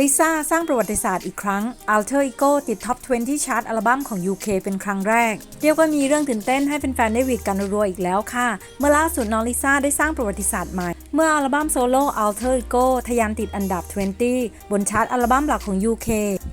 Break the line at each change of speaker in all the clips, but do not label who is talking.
ลิซ่าสร้างประวัติศาสตร์อีกครั้ง Alter Ego ติดท็อป 20 ชาร์ตอัลบั้มของ UK เป็นครั้งแรก เรียกว่ามีเรื่องตื่นเต้นให้แฟนๆได้วีดกันรัวอีกแล้วค่ะ เมื่อล่าสุดน้องลิซ่าได้สร้างประวัติศาสตร์ใหม่ เมื่ออัลบั้มโซโล่ Alter Ego ทะยานติดอันดับ 20 บนชาร์ตอัลบั้มหลักของ UK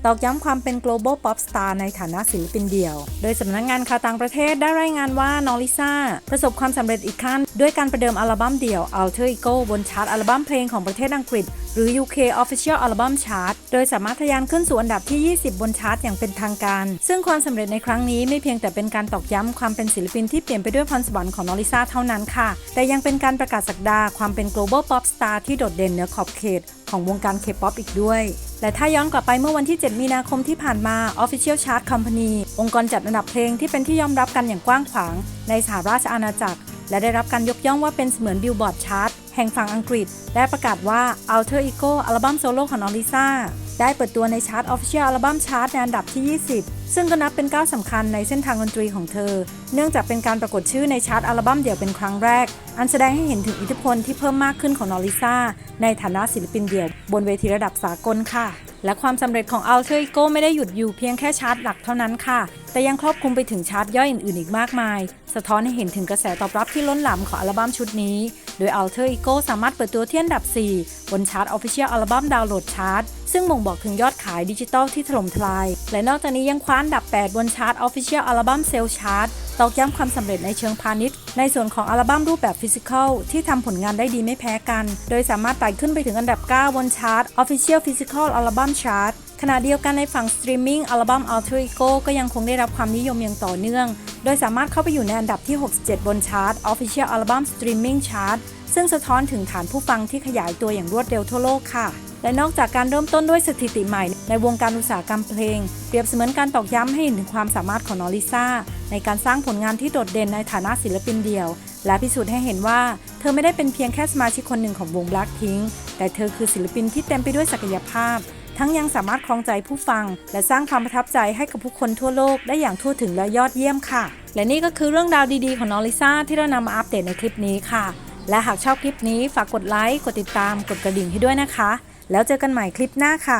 ตอกย้ำความเป็น global pop star ในฐานะศิลปินเดี่ยว โดยสำนักงานข่าวต่างประเทศได้รายงานว่าน้องลิซ่าประสบความสำเร็จอีกขั้น ด้วยการประเดิมอัลบั้มเดี่ยว Alter Ego บนชาร์ตอัลบั้มเพลงของประเทศอังกฤษ หรือ UK Official Album Chart โดยสามารถทะยานขึ้นสู่อันดับที่ 20 บนชาร์ตอย่างเป็นทางการ ซึ่งความสำเร็จในครั้งนี้ไม่เพียงแต่เป็นการตอกย้ำความเป็นศิลปินที่เปลี่ยนไปด้วยพรสวรรค์ของนอริซาเท่านั้นค่ะ แต่ยังเป็นการประกาศสักดาความเป็น global pop star ที่โดดเด่นเหนือขอบเขตของวงการ K-pop อีกด้วย และถ้าย้อนกลับไปเมื่อวันที่ 7 มีนาคมที่ผ่านมา Official Chart Company องค์กรจัดอันดับเพลงที่เป็นที่ยอมรับกันอย่างกว้างขวาง ในสหราชอาณาจักร และได้รับการยกย่องว่าเป็นเสมือนบิลบอร์ดชาร์ต แห่งฝั่งอังกฤษ ได้ประกาศว่า Alter Ego อัลบั้มโซโล่ของน้องลิซ่า ได้เปิดตัวในชาร์ต Official อัลบั้มชาร์ตในอันดับที่ 20 ซึ่งก็นับเป็นก้าวสำคัญในเส้นทางดนตรีของเธอ เนื่องจากเป็นการปรากฏชื่อในชาร์ตอัลบั้มเดี่ยวเป็นครั้งแรก อันแสดงให้เห็นถึงอิทธิพลที่เพิ่มมากขึ้นของนอริซาในฐานะศิลปินเดี่ยว บนเวทีระดับสากลค่ะ และความสำเร็จของ Alter Ego ไม่ได้หยุดอยู่เพียงแค่ชาร์ตหลักเท่านั้นค่ะ แต่ยังครอบคลุมไปถึงชาร์ตย่อยอื่นๆอีกมากมาย สะท้อนให้เห็นถึงกระแสตอบรับที่ล้นหลามของอัลบั้มชุดนี้ โดย Alter Ego สามารถเปิดตัวที่อันดับ 4 บนชาร์ต Official Album Download Chart ซึ่งบ่งบอกถึงยอดขายดิจิตอลที่ถล่มทลาย และนอกจากนี้ยังคว้าอันดับ 8 บนชาร์ต Official Album Sales Chart ตอกย้ำความสำเร็จในเชิงพาณิชย์ ในส่วนของอัลบั้มรูปแบบฟิสิกอลที่ทำผลงานได้ดีไม่แพ้กัน โดยสามารถไต่ขึ้นไปถึงอันดับ 9 บนชาร์ต Official Physical Album Chart ขณะเดียวกันในฝั่งสตรีมมิ่งอัลบั้ม Alter Ego ก็ยังคงได้รับความนิยมอย่างต่อเนื่อง โดยสามารถเข้าไปอยู่ในอันดับที่ 67 บนชาร์ต Official Album Streaming Chart ซึ่งสะท้อนถึงฐานผู้ฟังที่ขยายตัวอย่างรวดเร็วทั่วโลกค่ะ และนอกจากการเริ่มต้นด้วยสถิติใหม่ในวงการอุตสาหกรรมเพลง เปรียบเสมือนการตอกย้ำให้เห็นถึงความสามารถของนอริซ่า ในการสร้างผลงานที่โดดเด่นในฐานะศิลปินเดี่ยว และพิสูจน์ให้เห็นว่า เธอไม่ได้เป็นเพียงแค่สมาชิกคนหนึ่งของวง Blackpink แต่เธอคือศิลปินที่เต็มไปด้วยศักยภาพ ทั้งยังสามารถครองใจผู้ฟัง และสร้างความประทับใจให้กับผู้คนทั่วโลกได้อย่างทั่วถึงและยอดเยี่ยมค่ะ และนี่ก็คือเรื่องราวดีๆของน้องลิซ่าที่เรานำมาอัปเดตในคลิปนี้ค่ะ และหากชอบคลิปนี้ฝากกดไลค์กดติดตามกดกระดิ่งให้ด้วยนะคะ แล้วเจอกันใหม่คลิปหน้าค่ะ